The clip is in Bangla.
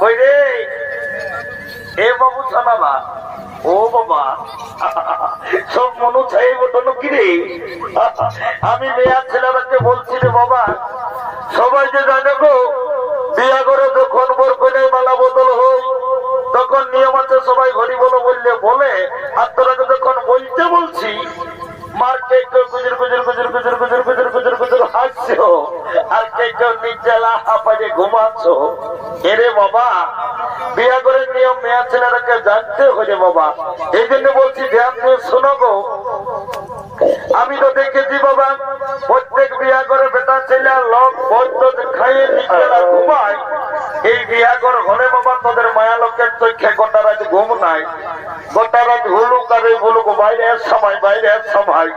কই রে? এ বাবু বাবা, ও বাবা, সব মনু ছাই বটনো কি রে? আমি মেয়া ছেলেরাকে বলছি রে বাবা, সবাই যে জানে গো, বিয়া করে যখন বর করে মালা বদল হই, তখন নিয়ম আছে সবাই ঘড়ি বলো বললে বলে, আর তোরা যখন বলতে বলছি মার্কেট গুজুর গুজুর গুজুর গুজুর গুজুর আমি তো দেখেছি বাবা, প্রত্যেক বিয়া করে বেটা ছেলে লোক বদ্ধ খাইয়ে নিজেরা ঘুমায়। এই বিয়া করে হলে বাবা, তোদের মায়া লোকের চোখে গোটা রাত ঘুম নাই। গোটা রাত হুলুক আর হুলুক বাইরে সময় বাইরে সময়।